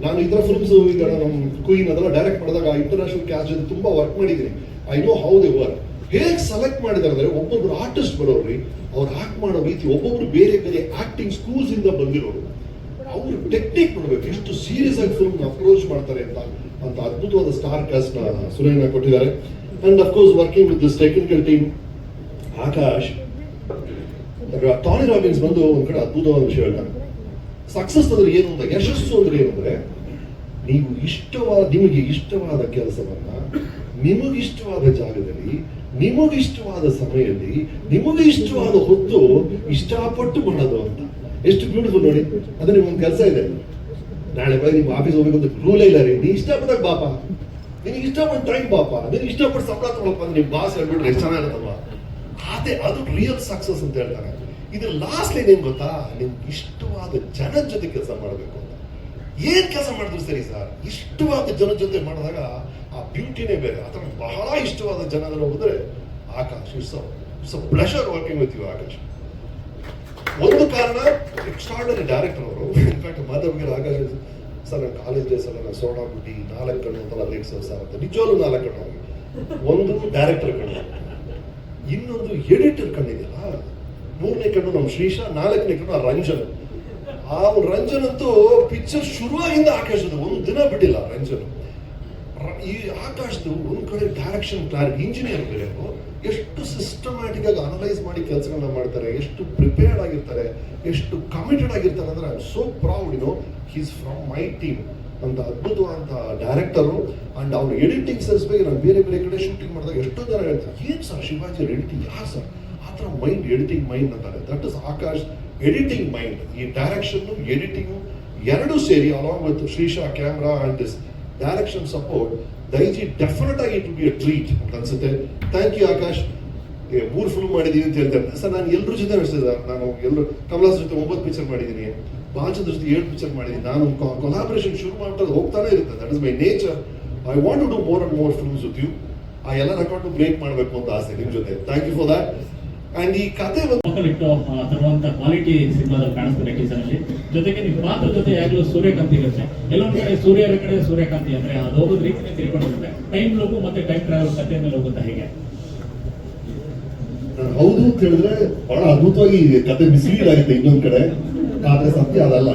ನಾನು ಈ ಫಿಲ್ಮ್ಸ್ ಈಗ ನಮ್ಮ ಕ್ವೀನ್ ಅದೆಲ್ಲ ಡೈರೆಕ್ಟ್ ಮಾಡಿದಾಗ ಇಂಟರ್ನ್ಯಾಷನಲ್ ಕ್ಯಾಸ್ಟ್ ಜೊತೆ ತುಂಬಾ ವರ್ಕ್ ಮಾಡಿದ್ದೀನಿ. I know how they work ಹೇಗೆ ಸೆಲೆಕ್ಟ್ ಮಾಡಿದ್ದಾರೆ ಅಂದ್ರೆ ಒಬ್ಬೊಬ್ರು ಆರ್ಟಿಸ್ಟ್ ಬರೋರಿ, ಅವ್ರು ಆಕ್ಟ್ ಮಾಡೋ ರೀತಿ ಒಬ್ಬೊಬ್ರು ಬೇರೆ ಬೇರೆ ಆಕ್ಟಿಂಗ್ ಸ್ಕೂಲ್ಸ್ ಇಂದ ಬಂದಿರೋರು. ಅವ್ರು ಟೆಕ್ನಿಕ್ ನೋಡ್ಬೇಕು, ಎಷ್ಟು ಸೀರಿಯಸ್ ಆಗಿ ಫಿಲ್ಮ್ ಅಪ್ರೋಚ್ ಮಾಡ್ತಾರೆ ಅಂತ ಅಂತ ಅದ್ಭುತವಾದ ಸ್ಟಾರ್ ಕಾಸ್ಟ್ನ ಸುರೇನ ಕೊಟ್ಟಿದ್ದಾರೆ. And course working with this technical team Akash Tony Robins ಬಂದು ಒಂದ್ ಕಡೆ ಅದ್ಭುತವಾದ ವಿಷಯ ಹೇಳ್ತಾರೆ ಸಕ್ಸಸ್ ಅಂದ್ರೆ ಏನು ಅಂತ, ಯಶಸ್ಸು ಅಂದ್ರೆ ಏನು ಅಂದ್ರೆ, ನೀವು ಇಷ್ಟವಾದ, ನಿಮಗೆ ಇಷ್ಟವಾದ ಕೆಲಸವನ್ನ ನಿಮಗಿಷ್ಟವಾದ ಜಾಗದಲ್ಲಿ, ನಿಮಗಿಷ್ಟವಾದ ಸಮಯದಲ್ಲಿ ನಿಮಗೆ ಇಷ್ಟವಾದ ಹೊತ್ತು ಇಷ್ಟಪಟ್ಟು ಮಾಡೋದು ಅಂತ. ಎಷ್ಟು ಬ್ಯೂಟಿಫುಲ್ ನೋಡಿ. ಅದೇ ನಿಮ್ಗೊಂದು ಕೆಲಸ ಇದೆ. ನಾಳೆ ಬರೀ ನಿಮ್ಮ ಆಫೀಸ್ ಹೋಗ್ಬೇಕು ಅಂತ ರೂಲೇ ಇಲ್ಲ ರೀ. ನೀ ಇಷ್ಟಪಟ್ಟಾಗ ಬಾಪ. ನಿನಗೆ ಇಷ್ಟಪಟ್ಟು ಟೈಮ್ ಬಾಪ, ನಿನಗೆ ಇಷ್ಟಪಟ್ಟು ಸಂಬಳ ತಗೊಳಪ್ಪ ಅಂದ್ರೆ ನಿಮ್ಮ ಬಾಸ್ ಹೇಳ್ಬಿಟ್ರೆ ಎಷ್ಟು ಚೆನ್ನಾಗಿರುತ್ತಲ್ವಾ ಅದೇ ಅದು ರಿಯಲ್ ಸಕ್ಸಸ್ ಅಂತ ಹೇಳ್ತಾರೆ. ಇದು ಲಾಸ್ಟ್ ಲೈನ್ ಏನ್ ಗೊತ್ತಾ? ನಿಮ್ಗೆ ಇಷ್ಟವಾದ ಜನದ ಜೊತೆ ಕೆಲಸ ಮಾಡಬೇಕು ಅಂತ. ಏನ್ ಕೆಲಸ ಮಾಡಿದ್ರು ಸರಿ ಸರ್ ಇಷ್ಟವಾದ ಜನದ ಜೊತೆ ಮಾಡಿದಾಗ ಆ ಬ್ಯೂಟಿನೇ ಬೇರೆ. ಅಥವಾ ಬಹಳ ಇಷ್ಟವಾದ ಜನಗಳು ಹೋದ್ರೆ Akash, it's it's pleasure working with you Akash. ಒಂದು ಕಾರಣ ಎಕ್ಸ್ಟ್ರಾರ್ಡನರಿ ಡೈರೆಕ್ಟರ್ ಅವರು. ಇನ್ಫ್ಯಾಕ್ಟ್ ಮಾಧವ್ಗಿರ ಆಕಾಶ್ ಸರ್ ನನ್ನ ಕಾಲೇಜ್ ಡೇಸಲ್ಲ ನಾನು ಸೋಡಾ ನಾಲ್ಕು ಕಣ್ಣು ಅಂತಲ್ಲ ಲೇಟ್ಸ್ ಸರ್ ಅಂತ ನಾಲ್ಕು ಕಣ್ಣು. ಒಂದು ಡೈರೆಕ್ಟರ್ ಕಣ್ಣು. ಇನ್ನೊಂದು ಎಡಿಟರ್ ಕಣ್ಣಿದೆಯಲ್ಲ? ಮೂರನೇ ಕಣ್ಣು ನಮ್ಮ ಶ್ರೀಶ, ನಾಲ್ಕನೇ ಕಣ್ಣು ಆ ರಂಜನ್. ಆ ರಂಜನ್ ಅಂತೂ ಪಿಕ್ಚರ್ ಶುರುವಾಗಿಂದ ಆಕಾಶದ ಒಂದು ದಿನ ಬಿಟ್ಟಿಲ್ಲ ರಂಜನ್. ಈ ಆಕಾಶದ್ದು ಒಂದು ಕಡೆ ಡೈರೆಕ್ಷನ್ ಕ್ಲಾರಿಟಿ ಇಂಜಿನಿಯರ್ ಬೇರೆ ಎಷ್ಟು ಸಿಸ್ಟಮ್ಯಾಟಿಕ್ ಆಗಿ ಅನಲೈಸ್ ಮಾಡಿ ಕೆಲಸಗಳನ್ನ ಮಾಡ್ತಾರೆ, ಎಷ್ಟು ಪ್ರಿಪೇರ್ಡ್ ಆಗಿರ್ತಾರೆ, ಎಷ್ಟು ಕಮಿಟೆಡ್ ಆಗಿರ್ತಾರೆ ಅಂದ್ರೆ I so proud you know he's from my team ಅಂತ ಅದ್ಭುತವಾದಂಥ ಡೈರೆಕ್ಟರು ಅಂಡ್ ಅವ್ರು ಎಡಿಟಿಂಗ್ ಸೆನ್ಸ್ ಬಗ್ಗೆ ನಾನು ಬೇರೆ ಬೇರೆ ಕಡೆ ಶೂಟಿಂಗ್ ಮಾಡಿದಾಗ ಎಷ್ಟೋ ಜನ ಹೇಳ್ತಾರೆ, ಏನ್ ಸರ್ ಶಿವಾಜಿ ಎಡಿಟಿಂಗ್ ಯಾರು ಸರ್ ಆ ಥರ ಮೈಂಡ್ ಎಡಿಟಿಂಗ್ ಮೈಂಡ್ ಅಂತಾರೆ. That is Akash editing mind ಈ ಡೈರೆಕ್ಷನ್ ಎಡಿಟಿಂಗು ಎರಡೂ ಸೇರಿ along with Shreesha camera and this direction support Daiji definite ಆಗಿ ಇಟ್ ಬಿ ಅ ಟ್ರೀಟ್ ಅಂತ ಅನ್ಸುತ್ತೆ. ಥ್ಯಾಂಕ್ ಯು ಆಕಾಶ್ ಮೂರು ಫಿಲ್ಮ್ ಮಾಡಿದೀನಿ ಅಂತ ಹೇಳ್ತಾರೆ. ಸರ್, ನಾನು ಎಲ್ಲರ ಜೊತೆ ಅನಿಸ್ತದೆ ನಾನು ಎಲ್ಲರೂ ಕಮಲಾಸ್ ಜೊತೆ ಒಂಬತ್ತು ಪಿಕ್ಚರ್ ಮಾಡಿದ್ದೀನಿ ಬಾಚಂದ್ರ ಜೊತೆ ಏಳು ಪಿಕ್ಚರ್ ಮಾಡಿದ್ದೀನಿ ನಾನು ಕೊಲಾಬ್ರೇಷನ್ ಶುರು ಮಾಡ್ತಾ ಹೋಗ್ತಾನೆ ಇರುತ್ತೆ. That is my nature I want to do more and more films with you ಆ ಎಲ್ಲ ರೆಕಾರ್ಡ್ ಬ್ರೇಕ್ ಮಾಡಬೇಕು ಅಂತ ಆಸೆ ನಿಮ್ ಜೊತೆ. Thank you for that and ಈ ಕತೆ ಮಕ್ಕಳಿಟ್ಟು ತರುವಂತ ಕ್ವಾಲಿಟಿ ಸಿನಿಮಾದಲ್ಲಿ ಕಾಣಿಸ್ತಾರೆ ಟೀಸರ್ ಅಲ್ಲಿ. ಜೊತೆಗೆ ನಿಮ್ಮ ಪಾತ್ರ ಜೊತೆ ಯಾಗಲೂ ಸೂರ್ಯಕಾಂತಿ ಇರುತ್ತೆ. ಎಲ್ಲೊಂದ್ ಕಡೆ ಸೂರ್ಯರ ಕಡೆ ಸೂರ್ಯಕಾಂತಿ ಅಂದ್ರೆ ಅದು ಹೋಗೋದ್ ರೀತಿನೇ ತಿಳ್ಕೊಂಡಿರುತ್ತೆ. ಟೈಮ್ ಲೋಗು ಮತ್ತೆ ಟೈಮ್ ಟ್ರಾವೆಲ್ ಕಥೆ ಮೇಲೆ ಹೋಗುತ್ತಾ ಹೇಗೆ? ಹೌದು ಕೇಳಿದ್ರೆ ಬಹಳ ಅದ್ಭುತವಾಗಿ ಕತೆ ಬಿಸಿಲಾಗಿದೆ ಇನ್ನೊಂದ್ ಕಡೆ. ಆದ್ರೆ ಸತ್ಯ ಅದಲ್ಲ.